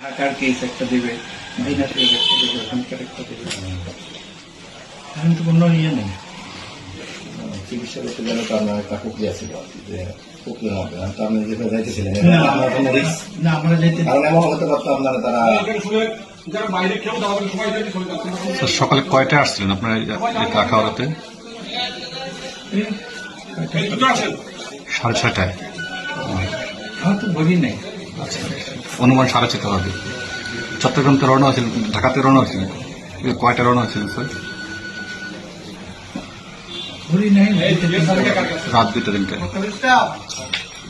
ঢাকার কেস একটা দেবে দিনাজপুরের একটা দেবে ওখানকার একটা দেবে এখন তো কোনো ইয়ে নেই চিকিৎসা করতে গেলে তো একটা প্রক্রিয়া ছিল যে প্রক্রিয়ার তো আপনি যেখানে যাইতেছিলেন না। কোনো রিস্ক না আমরা যেতে কারণ এমন হতে পারতো আপনারা তারা সকালে কয়টায় আসছিলেন আপনার কয়টা? সাড়ে ছয়টায় আমার তো বলি নাই অনুমান সারা ছয়টা হবে চট্টগ্রামতে রওনা হয়েছিল ঢাকাতে রওনা হয়েছিল। কয়টা রওনা হয়েছিল স্যার। রাত দুইটা তিনটে।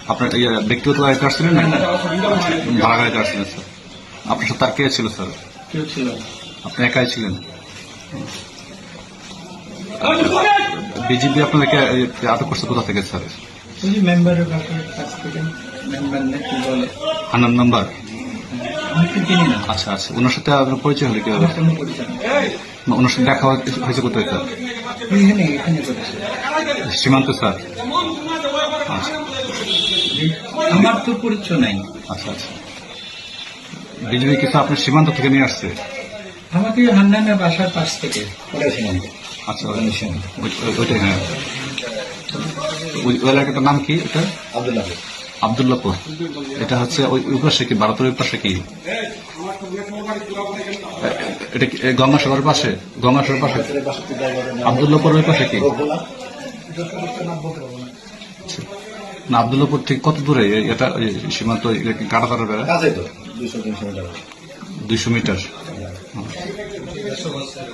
আপনার ব্যক্তিগত গাড়িতে আসছিলেন না? ভাড়া গাড়িতে আসছিলেন স্যার। আপনার সাথে তার কে ছিল স্যার? আপনি একাই ছিলেন? বিজেপি আপনাদেরকে আটক করছে কোথা থেকে স্যার? ওই যে মেম্বারের কাছে- কাছ থেকে মেম্বার নাকি বলে হানান নাম্বার? আমি তো চিনি না। আচ্ছা আচ্ছা। ওনার সাথে আপনার পরিচয় হলো কীভাবে? আমার কোনো পরিচয় নেই। ওনার সাথে দেখা হয়ে- হয়েছে কোথায় স্যার এখানে এখানে করেছে সীমান্ত স্যার। আচ্ছা। আমার তো পরিচয় নাই। আচ্ছা আচ্ছা। বিজেপি কিছু আপনার সীমান্ত থেকে নিয়ে আসছে? আমাকে হান্নানের বাসার পাশ থেকে। সীমান্ত আচ্ছা ওটাই সীমান্ত ওই- ওই- ওইটাই হ্যাঁ। ওই এলাকাটার নাম কি এটা আবদুল্লাহ। আবদুল্লাপুর এটা হচ্ছে ওই পাশে কি? ভারতের ওই পাশে কি? এটা কি গঙ্গাসাগরের পাশে? গঙ্গাসাগরের পাশে? আবদুল্লাপুর ওই পাশে কি না আবদুল্লাপুর থেকে কত দূরে? এটা সীমান্ত কাটা তারা বেড়া? দুইশো মিটার। বছর